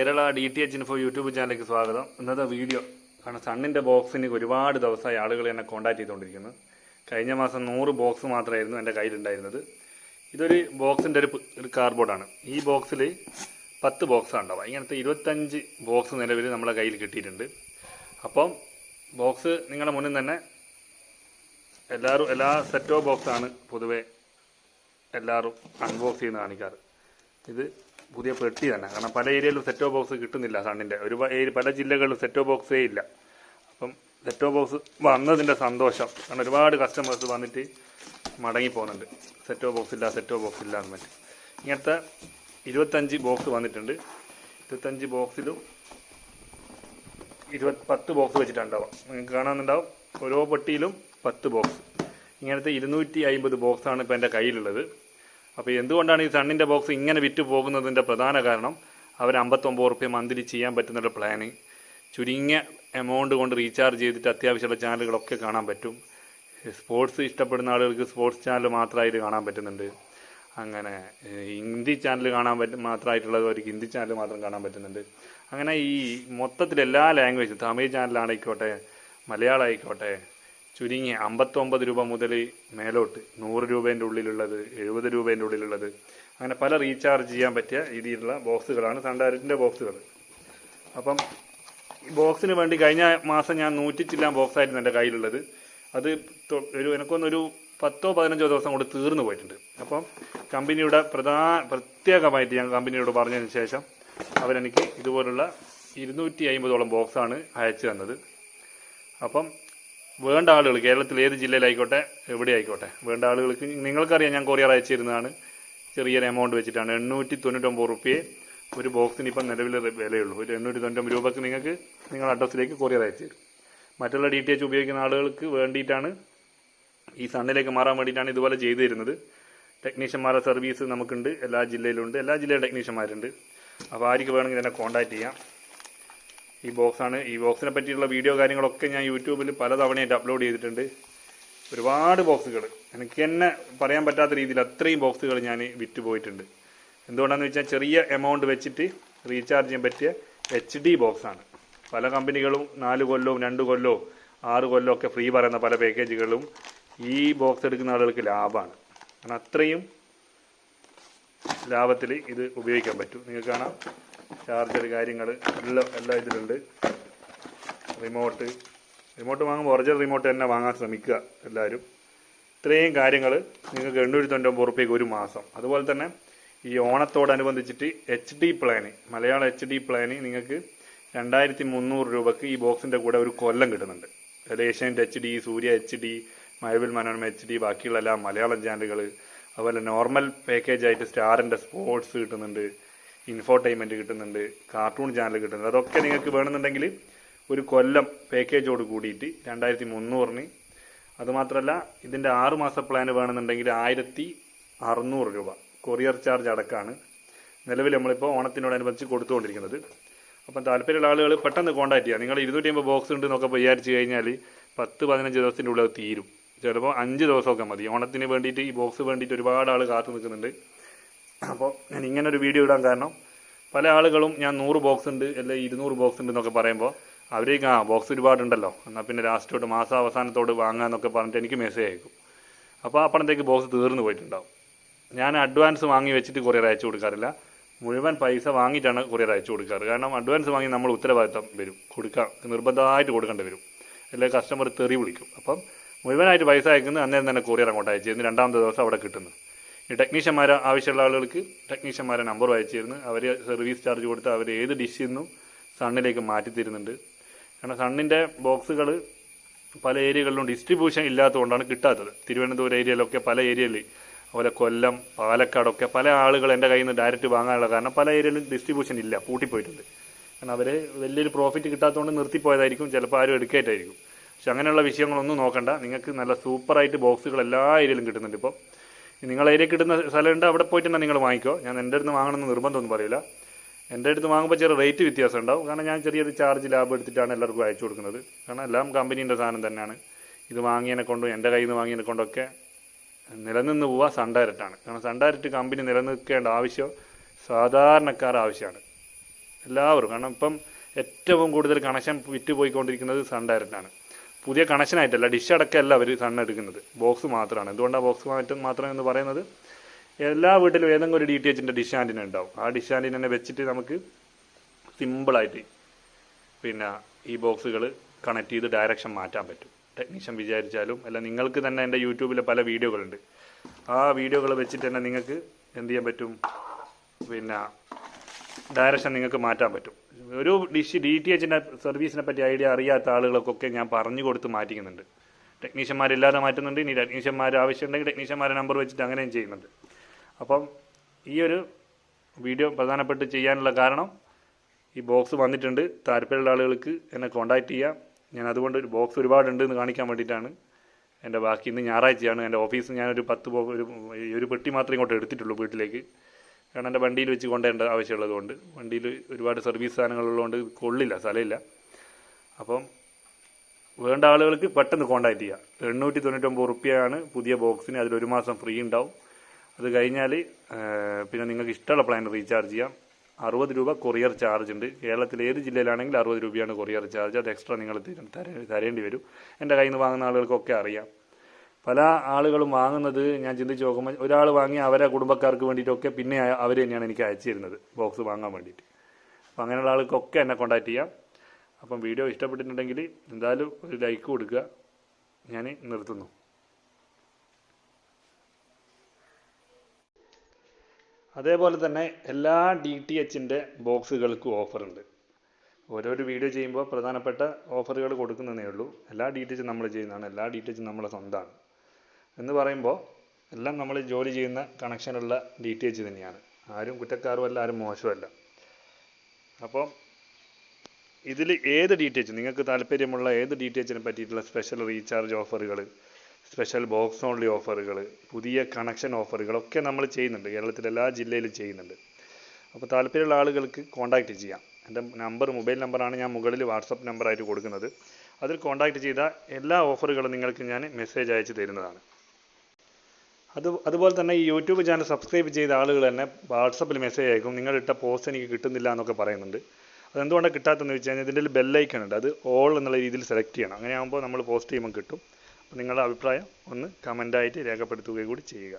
Kerala D T H info YouTube ചാനലിലേക്ക് സ്വാഗതം. ഇന്നത്തെ വീഡിയോ കാരണം സണ്ണിന്റെ ബോക്സിന് ഒരുപാട് ദിവസമായി ആളുകൾ എന്നെ കോൺടാക്ട് ചെയ്തുകൊണ്ടിരിക്കുന്നു കഴിഞ്ഞ മാസം നൂറ് ബോക്സ് മാത്രമായിരുന്നു എന്റെ കയ്യിലുണ്ടായിരുന്നത്. ഇതൊരു ബോക്സിന്റെ ഒരു കാർഡ്ബോർഡാണ് ഈ ബോക്സിൽ പത്ത് ബോക്സാണ് ഉണ്ടാവുക. ഇങ്ങനത്തെ ഇരുപത്തഞ്ച് ബോക്സ് നിലവിൽ നമ്മളെ കയ്യിൽ കിട്ടിയിട്ടുണ്ട്. അപ്പം ബോക്സ് നിങ്ങളുടെ മുന്നിൽ തന്നെ എല്ലാവരും എല്ലാ സെറ്റോ ബോക്സാണ് പൊതുവെ എല്ലാവരും അൺബോക്സ് ചെയ്യുന്ന കാണിക്കാറ്. ഇത് പുതിയ പെട്ടി തന്നെ. കാരണം പല ഏരിയയിലും സെറ്റോ ബോക്സ് കിട്ടുന്നില്ല സണ്ണിന്റെ ഒരു പല ജില്ലകളിലും സെറ്റോ ബോക്സേ ഇല്ല. അപ്പം സെറ്റോ ബോക്സ് വന്നതിന്റെ സന്തോഷം. കാരണം ഒരുപാട് കസ്റ്റമേഴ്സ് വന്നിട്ട് മടങ്ങി പോകുന്നുണ്ട്. സെറ്റോ ബോക്സ് ഇല്ല സെറ്റോ ബോക്സ് ഇല്ല എന്ന് പറ്റി ഇങ്ങനത്തെ ഇരുപത്തഞ്ച് ബോക്സ് വന്നിട്ടുണ്ട്. ഇരുപത്തഞ്ച് ബോക്സിലും ഇരുപത് പത്ത് ബോക്സ് വെച്ചിട്ടുണ്ടാവാം. നിങ്ങൾക്ക് കാണാമെന്നുണ്ടാവും ഓരോ പെട്ടിയിലും പത്ത് ബോക്സ് ഇങ്ങനത്തെ ഇരുന്നൂറ്റി അമ്പത് ബോക്സാണ് ഇപ്പോൾ എന്റെ കയ്യിലുള്ളത്. അപ്പോൾ എന്തുകൊണ്ടാണ് ഈ സണ്ണിന്റെ ബോക്സ് ഇങ്ങനെ വിറ്റ് പോകുന്നതിന്റെ പ്രധാന കാരണം അവർ അമ്പത്തൊമ്പത് റുപ്യ മന്ത്ലി ചെയ്യാൻ പറ്റുന്നൊരു പ്ലാന് ചുരുങ്ങിയ എമൗണ്ട് കൊണ്ട് റീചാർജ് ചെയ്തിട്ട് അത്യാവശ്യമുള്ള ചാനലുകളൊക്കെ കാണാൻ പറ്റും. സ്പോർട്സ് ഇഷ്ടപ്പെടുന്ന ആളുകൾക്ക് സ്പോർട്സ് ചാനൽ മാത്രമായിട്ട് കാണാൻ പറ്റുന്നുണ്ട്. അങ്ങനെ ഹിന്ദി ചാനൽ കാണാൻ പറ്റും മാത്രമായിട്ടുള്ളവർക്ക് ഹിന്ദി ചാനൽ മാത്രം കാണാൻ പറ്റുന്നുണ്ട്. അങ്ങനെ ഈ മൊത്തത്തിൽ എല്ലാ ലാംഗ്വേജും തമിഴ് ചാനലായിക്കോട്ടെ മലയാളം ആയിക്കോട്ടെ ചുരുങ്ങി അമ്പത്തൊമ്പത് രൂപ മുതൽ മേലോട്ട് നൂറ് രൂപേന്റെ ഉള്ളിലുള്ളത് എഴുപത് രൂപേന്റെ ഉള്ളിലുള്ളത്. അങ്ങനെ പല റീചാർജ് ചെയ്യാൻ പറ്റിയ രീതിയിലുള്ള ബോക്സുകളാണ് സണ്ടാരറ്റിന്റെ ബോക്സുകൾ. അപ്പം ഈ ബോക്സിന് വേണ്ടി കഴിഞ്ഞ മാസം ഞാൻ നൂറ്റി ചില്ലാൻ ബോക്സ് ആയിരുന്നു എന്റെ കയ്യിലുള്ളത്. അത് ഒരു എനിക്കൊന്നൊരു പത്തോ പതിനഞ്ചോ ദിവസം കൊണ്ട് തീർന്നു പോയിട്ടുണ്ട്. അപ്പം കമ്പനിയുടെ പ്രധാന പ്രത്യേകമായിട്ട് ഞാൻ കമ്പനിയോട് പറഞ്ഞതിന് ശേഷം അവരെനിക്ക് ഇതുപോലുള്ള ഇരുന്നൂറ്റി അമ്പതോളം ബോക്സാണ് അയച്ചു തന്നത്. അപ്പം വേണ്ട ആളുകൾ കേരളത്തിൽ ഏത് ജില്ലയിലായിക്കോട്ടെ എവിടെ ആയിക്കോട്ടെ വേണ്ട ആളുകൾക്ക് നിങ്ങൾക്കറിയാം ഞാൻ കൊറിയർ അയച്ചിരുന്നതാണ്. ചെറിയൊരു എമൗണ്ട് വെച്ചിട്ടാണ്. എണ്ണൂറ്റി തൊണ്ണൂറ്റൊമ്പത് റുപ്യയെ ഒരു ബോക്സിന് ഇപ്പം നിലവിൽ വിലയുള്ളൂ. ഒരു എണ്ണൂറ്റി തൊണ്ണൂറ്റൊമ്പത് രൂപക്ക് നിങ്ങൾക്ക് നിങ്ങളുടെ അഡ്രസ്സിലേക്ക് കൊറിയർ അയച്ചു തരും. മറ്റുള്ള ഡി ടി എച്ച് ഉപയോഗിക്കുന്ന ആളുകൾക്ക് വേണ്ടിയിട്ടാണ് ഈ സണ്ണിലേക്ക് മാറാൻ വേണ്ടിയിട്ടാണ് ഇതുപോലെ ചെയ്തു തരുന്നത്. ടെക്നീഷ്യന്മാരുടെ സർവീസ് നമുക്കുണ്ട്. എല്ലാ ജില്ലയിലുണ്ട്. എല്ലാ ജില്ലയിലും ടെക്നീഷ്യന്മാരുണ്ട് അപ്പോൾ ആർക്ക് വേണമെങ്കിൽ എന്നെ കോൺടാക്റ്റ് ചെയ്യാം. ഈ ബോക്സാണ് ഈ ബോക്സിനെ പറ്റിയുള്ള വീഡിയോ കാര്യങ്ങളൊക്കെ ഞാൻ യൂട്യൂബിൽ പലതവണയായിട്ട് അപ്ലോഡ് ചെയ്തിട്ടുണ്ട്. ഒരുപാട് ബോക്സുകൾ എനിക്ക് തന്നെ പറയാൻ പറ്റാത്ത രീതിയിൽ അത്രയും ബോക്സുകൾ ഞാൻ വിറ്റ് പോയിട്ടുണ്ട്. എന്തുകൊണ്ടാണെന്ന് വെച്ചാൽ ചെറിയ എമൗണ്ട് വെച്ചിട്ട് റീചാർജ് ചെയ്യാൻ പറ്റിയ എച്ച് ഡി ബോക്സാണ് പല കമ്പനികളും നാല് കൊല്ലവും രണ്ട് കൊല്ലവും ആറ് കൊല്ലവും ഒക്കെ ഫ്രീ പറയുന്ന പല പാക്കേജുകളും ഈ ബോക്സ് എടുക്കുന്ന ആളുകൾക്ക് ലാഭമാണ്. കാരണം അത്രയും ലാഭത്തിൽ ഇത് ഉപയോഗിക്കാൻ പറ്റും. നിങ്ങൾക്ക് കാണാം. ചാർജർ കാര്യങ്ങൾ എല്ലാം എല്ലാ ഇതിലുണ്ട്. റിമോട്ട്. റിമോട്ട് വാങ്ങുമ്പോൾ ഒറിജിനൽ റിമോട്ട് തന്നെ വാങ്ങാൻ ശ്രമിക്കുക എല്ലാവരും. ഇത്രയും കാര്യങ്ങൾ നിങ്ങൾക്ക് എണ്ണൂറ്റി തൊണ്ണൂറ്റൊമ്പത് റുപ്യക്ക് ഒരു മാസം. അതുപോലെ തന്നെ ഈ ഓണത്തോടനുബന്ധിച്ചിട്ട് H D plan Malayalam H D plan നിങ്ങൾക്ക് രണ്ടായിരത്തി മുന്നൂറ് രൂപക്ക് ഈ ബോക്സിന്റെ കൂടെ ഒരു കൊല്ലം കിട്ടുന്നുണ്ട്. അതിൽ Asianet H D Surya H D Mazhavil Manorama H D ബാക്കിയുള്ള എല്ലാ മലയാളം ചാനലുകൾ അതുപോലെ നോർമൽ പാക്കേജായിട്ട് സ്റ്റാറിന്റെ സ്പോർട്സ് കിട്ടുന്നുണ്ട്. ഇൻഫോർടൈൻമെന്റ് കിട്ടുന്നുണ്ട് കാർട്ടൂൺ ചാനൽ കിട്ടുന്നുണ്ട്. അതൊക്കെ നിങ്ങൾക്ക് വേണമെന്നുണ്ടെങ്കിൽ ഒരു കൊല്ലം പാക്കേജോട് കൂടിയിട്ട് രണ്ടായിരത്തി മുന്നൂറിന് അതുമാത്രമല്ല ഇതിന്റെ ആറ് മാസ പ്ലാൻ വേണമെന്നുണ്ടെങ്കിൽ ആയിരത്തി അറുന്നൂറ് രൂപ. കൊറിയർ ചാർജ് അടക്കമാണ് നിലവിൽ നമ്മളിപ്പോൾ ഓണത്തിനോടനുബന്ധിച്ച് കൊടുത്തുകൊണ്ടിരിക്കുന്നത്. അപ്പം താല്പര്യമുള്ള ആളുകൾ പെട്ടെന്ന് കോൺടാക്ട് ചെയ്യുക നിങ്ങൾ ഇരുന്നൂറ്റി അമ്പത് ബോക്സ് ഉണ്ട് എന്നൊക്കെ വിചാരിച്ച് കഴിഞ്ഞാൽ പത്ത് പതിനഞ്ച് ദിവസത്തിന്റെ ഉള്ളിൽ തീരും. ചിലപ്പോൾ അഞ്ച് ദിവസമൊക്കെ മതി. ഓണത്തിന് വേണ്ടിയിട്ട് ഈ ബോക്സ് വേണ്ടിയിട്ട് ഒരുപാട് ആൾ കാത്തു നിൽക്കുന്നുണ്ട്. അപ്പോൾ ഞാൻ ഇങ്ങനെ ഒരു വീഡിയോ ഇടാൻ കാരണം പല ആളുകളും ഞാൻ നൂറ് ബോക്സ് ഉണ്ട് അല്ലെങ്കിൽ ഇരുന്നൂറ് ബോക്സ് ഉണ്ട് എന്നൊക്കെ പറയുമ്പോൾ അവരേക്ക് ആ ബോക്സ് ഒരുപാടുണ്ടല്ലോ. എന്നാൽ പിന്നെ ലാസ്റ്റോട്ട് മാസാവസാനത്തോട് വാങ്ങാമെന്നൊക്കെ പറഞ്ഞിട്ട് എനിക്ക് മെസ്സേജ് അയക്കും. അപ്പോൾ അപ്പോഴത്തേക്ക് ബോക്സ് തീർന്നു പോയിട്ടുണ്ടാവും. ഞാൻ അഡ്വാൻസ് വാങ്ങി വെച്ചിട്ട് കൊറിയർ അയച്ചു കൊടുക്കാറില്ല. മുഴുവൻ പൈസ വാങ്ങിയിട്ടാണ് കൊറിയർ അയച്ചു കൊടുക്കാറ്. കാരണം അഡ്വാൻസ് വാങ്ങി നമ്മൾ ഉത്തരവാദിത്തം വരും. കൊടുക്കാം നിർബന്ധമായിട്ട് കൊടുക്കേണ്ടി വരും. അല്ലെങ്കിൽ കസ്റ്റമർ തെറി വിളിക്കും. അപ്പം മുഴുവനായിട്ട് പൈസ അയക്കുന്നത് അന്നേരം തന്നെ കൊറിയർ അങ്ങോട്ട് അയച്ചു രണ്ടാമത്തെ ദിവസം അവിടെ കിട്ടുന്നു ടെക്നീഷ്യന്മാരെ ആവശ്യമുള്ള ആളുകൾക്ക് ടെക്നീഷ്യന്മാരെ നമ്പർ അയച്ചു തരുന്നു അവർ സർവീസ് ചാർജ് കൊടുത്ത് അവർ ഏത് ഡിഷിൽ നിന്നും സണ്ണിലേക്ക് മാറ്റി തരുന്നുണ്ട് കാരണം സണ്ണിന്റെ ബോക്സുകൾ പല ഏരിയകളിലും ഡിസ്ട്രിബ്യൂഷൻ ഇല്ലാത്തതുകൊണ്ടാണ് കിട്ടാത്തത്. തിരുവനന്തപുരം ഏരിയയിലൊക്കെ പല ഏരിയയിൽ അതുപോലെ കൊല്ലം പാലക്കാടൊക്കെ പല ആളുകൾ എന്റെ കയ്യിൽ നിന്ന് ഡയറക്റ്റ് വാങ്ങാനുള്ള കാരണം പല ഏരിയയിലും ഡിസ്ട്രിബ്യൂഷൻ ഇല്ല പൂട്ടിപ്പോയിട്ടുണ്ട്. കാരണം അവർ വലിയൊരു പ്രോഫിറ്റ് കിട്ടാത്തതുകൊണ്ട് നിർത്തിപ്പോയതായിരിക്കും ചിലപ്പോൾ ആരും എടുക്കേറ്റായിരിക്കും. പക്ഷെ അങ്ങനെയുള്ള വിഷയങ്ങളൊന്നും നോക്കണ്ട. നിങ്ങൾക്ക് നല്ല സൂപ്പറായിട്ട് ബോക്സുകൾ എല്ലാ ഏരിയയിലും കിട്ടുന്നുണ്ട് ഇപ്പോൾ നിങ്ങൾ ഏരിയ കിട്ടുന്ന സ്ഥലമുണ്ട് അവിടെ പോയിട്ട് തന്നെ നിങ്ങൾ വാങ്ങിക്കോ. ഞാൻ എന്റെ അടുത്ത് വാങ്ങണമെന്ന് നിർബന്ധമൊന്നും പറയില്ല. എന്റെ അടുത്ത് വാങ്ങുമ്പോൾ ചെറിയ റേറ്റ് വ്യത്യാസം ഉണ്ടാവും. കാരണം ഞാൻ ചെറിയൊരു ചാർജ് ലാബ് എടുത്തിട്ടാണ് എല്ലാവർക്കും അയച്ചു കൊടുക്കുന്നത്. കാരണം എല്ലാം കമ്പനീന്റെ സാധനം തന്നെയാണ്. ഇത് വാങ്ങിയതിനെ കൊണ്ടും എന്റെ കയ്യിൽ നിന്ന് വാങ്ങിയതിനെ കൊണ്ടൊക്കെ നിലനിന്ന് പോവുക സൺ കാരണം സൺ കമ്പനി നിലനിൽക്കേണ്ട ആവശ്യം സാധാരണക്കാർ ആവശ്യമാണ്. എല്ലാവരും കാരണം ഇപ്പം ഏറ്റവും കൂടുതൽ കണക്ഷൻ വിറ്റ് പോയിക്കൊണ്ടിരിക്കുന്നത് സൺ ഡയറക്റ്റാണ് പുതിയ കണക്ഷനായിട്ടല്ല ഡിഷ് അടക്കമല്ല അവർ സൺ എടുക്കുന്നത്. ബോക്സ് മാത്രമാണ്. എന്തുകൊണ്ടാണ് ബോക്സ് മാറ്റം മാത്രം എന്ന് പറയുന്നത്? എല്ലാ വീട്ടിലും ഏതെങ്കിലും ഒരു ഡി ടി എച്ചിന്റെ ഡിഷ് ആന്റിന ഉണ്ടാവും. ആ ഡിഷ് ആന്റിനെ വെച്ചിട്ട് നമുക്ക് സിമ്പിളായിട്ട് പിന്നെ ഈ ബോക്സുകൾ കണക്ട് ചെയ്ത് ഡയറക്ഷൻ മാറ്റാൻ പറ്റും. ടെക്നീഷ്യൻ വിചാരിച്ചാലും അല്ല നിങ്ങൾക്ക് തന്നെ എന്റെ യൂട്യൂബിൽ പല വീഡിയോകളുണ്ട്. ആ വീഡിയോകൾ വെച്ചിട്ട് തന്നെ നിങ്ങൾക്ക് എന്ത് ചെയ്യാൻ പറ്റും? പിന്നെ ഡയറക്ഷൻ നിങ്ങൾക്ക് മാറ്റാൻ പറ്റും. ഒരു ഡിഷ് ഡി ടി എച്ചിന്റെ സർവീസിനെ പറ്റി ഐഡിയ അറിയാത്ത ആളുകൾക്കൊക്കെ ഞാൻ പറഞ്ഞു കൊടുത്ത് മാറ്റിക്കുന്നുണ്ട്. ടെക്നീഷ്യന്മാരില്ലാതെ മാറ്റുന്നുണ്ട്. ഇനി ടെക്നീഷ്യന്മാർ ആവശ്യമുണ്ടെങ്കിൽ ടെക്നീഷ്യന്മാരെ നമ്പർ വെച്ചിട്ട് അങ്ങനെയും ചെയ്യുന്നുണ്ട്. അപ്പം ഈ ഒരു വീഡിയോ പ്രധാനപ്പെട്ട് ചെയ്യാനുള്ള കാരണം ഈ ബോക്സ് വന്നിട്ടുണ്ട്. താല്പര്യമുള്ള ആളുകൾക്ക് എന്നെ കോൺടാക്റ്റ് ചെയ്യാം. ഞാൻ അതുകൊണ്ട് ഒരു ബോക്സ് ഒരുപാടുണ്ട് എന്ന് കാണിക്കാൻ വേണ്ടിയിട്ടാണ് എന്റെ ബാക്കി ഇന്ന് ഞായറാഴ്ചയാണ്. എന്റെ ഓഫീസ് ഞാനൊരു പത്ത് ബോ ഒരു ഒരു പെട്ടി മാത്രമേ ഇങ്ങോട്ട് എടുത്തിട്ടുള്ളൂ വീട്ടിലേക്ക്. കാരണം എന്റെ വണ്ടിയിൽ വെച്ച് കൊണ്ടുവരേണ്ട ആവശ്യമുള്ളതുകൊണ്ട് വണ്ടിയിൽ ഒരുപാട് സർവീസ് സാധനങ്ങളുള്ളതുകൊണ്ട് കൊള്ളില്ല സ്ഥലമില്ല. അപ്പം വേണ്ട ആളുകൾക്ക് പെട്ടെന്ന് കോൺടാക്റ്റ് ചെയ്യുക എണ്ണൂറ്റി തൊണ്ണൂറ്റൊമ്പത് റുപ്യയാണ് പുതിയ ബോക്സിന് അതിലൊരു മാസം ഫ്രീ ഉണ്ടാവും. അത് കഴിഞ്ഞാൽ പിന്നെ നിങ്ങൾക്ക് ഇഷ്ടമുള്ള പ്ലാൻ റീചാർജ് ചെയ്യാം. അറുപത് രൂപ കൊറിയർ ചാർജ് ഉണ്ട്. കേരളത്തിലെ ഏത് ജില്ലയിലാണെങ്കിലും അറുപത് രൂപയാണ് കൊറിയർ ചാർജ്. അത് എക്സ്ട്രാ നിങ്ങൾ തര- തര- തരേണ്ടി വരും. എന്റെ കയ്യിൽ നിന്ന് വാങ്ങുന്ന ആളുകൾക്കൊക്കെ അറിയാം. പല ആളുകളും വാങ്ങുന്നത് ഞാൻ ചിന്തിച്ച് നോക്കുമ്പോൾ ഒരാൾ വാങ്ങി അവരെ കുടുംബക്കാർക്ക് വേണ്ടിയിട്ടൊക്കെ പിന്നെ അവർ തന്നെയാണ് എനിക്ക് അയച്ചിരുന്നത് ബോക്സ് വാങ്ങാൻ വേണ്ടിയിട്ട്. അപ്പോൾ അങ്ങനെയുള്ള ആൾക്കൊക്കെ എന്നെ കോൺടാക്ട് ചെയ്യാം. അപ്പം വീഡിയോ ഇഷ്ടപ്പെട്ടിട്ടുണ്ടെങ്കിൽ എന്തായാലും ഒരു ലൈക്ക് കൊടുക്കുക. ഞാൻ നിർത്തുന്നു. അതേപോലെ തന്നെ എല്ലാ ഡി ടി എച്ചിന്റെ ബോക്സുകൾക്കും ഓഫറുണ്ട് ഓരോരോ വീഡിയോ ചെയ്യുമ്പോൾ പ്രധാനപ്പെട്ട ഓഫറുകൾ കൊടുക്കുന്നതേ ഉള്ളൂ. എല്ലാ ഡി ടി നമ്മൾ ചെയ്യുന്നതാണ്. എല്ലാ ഡി ടി എച്ചും നമ്മളെ സ്വന്തമാണ്. എന്ന് പറയുമ്പോൾ എല്ലാം നമ്മൾ ജോലി ചെയ്യുന്ന കണക്ഷനുള്ള ഡി ടി എച്ച് തന്നെയാണ്. ആരും കുറ്റക്കാരും അല്ല ആരും മോശമല്ല അപ്പോൾ ഇതിൽ ഏത് ഡി ടി എച്ച് നിങ്ങൾക്ക് താല്പര്യമുള്ള ഏത് ഡി ടി എച്ചിനെ പറ്റിയിട്ടുള്ള സ്പെഷ്യൽ റീചാർജ് ഓഫറുകൾ സ്പെഷ്യൽ ബോക്സ് ഓൺലി ഓഫറുകൾ പുതിയ കണക്ഷൻ ഓഫറുകളൊക്കെ നമ്മൾ ചെയ്യുന്നുണ്ട്. കേരളത്തിലെ എല്ലാ ജില്ലയിലും ചെയ്യുന്നുണ്ട്. അപ്പോൾ താല്പര്യമുള്ള ആളുകൾക്ക് കോൺടാക്റ്റ് ചെയ്യാം. എന്റെ നമ്പർ മൊബൈൽ നമ്പറാണ് ഞാൻ മുകളിൽ വാട്സപ്പ് നമ്പറായിട്ട് കൊടുക്കുന്നത്. അതിൽ കോൺടാക്റ്റ് ചെയ്താൽ എല്ലാ ഓഫറുകളും നിങ്ങൾക്ക് ഞാൻ മെസ്സേജ് അയച്ച് തരുന്നതാണ്. അത് അതുപോലെ തന്നെ ഈ യൂട്യൂബ് ചാനൽ സബ്സ്ക്രൈബ് ചെയ്ത ആളുകൾ തന്നെ വാട്സപ്പിൽ മെസ്സേജ് അയക്കും നിങ്ങളിട്ട പോസ്റ്റ് എനിക്ക് കിട്ടുന്നില്ല എന്നൊക്കെ പറയുന്നുണ്ട്. അതെന്തുകൊണ്ടാണ് കിട്ടാത്തതെന്ന് വെച്ച് കഴിഞ്ഞാൽ ഇതിന്റെ ബെല്ലൈക്കൺ ഉണ്ട്. അത് ഓൾ എന്നുള്ള രീതിയിൽ സെലക്ട് ചെയ്യണം. അങ്ങനെ ആകുമ്പോൾ നമ്മൾ പോസ്റ്റ് ചെയ്യുമ്പോൾ കിട്ടും. അപ്പോൾ നിങ്ങളുടെ അഭിപ്രായം ഒന്ന് കമന്റായിട്ട് രേഖപ്പെടുത്തുകയും കൂടി ചെയ്യുക.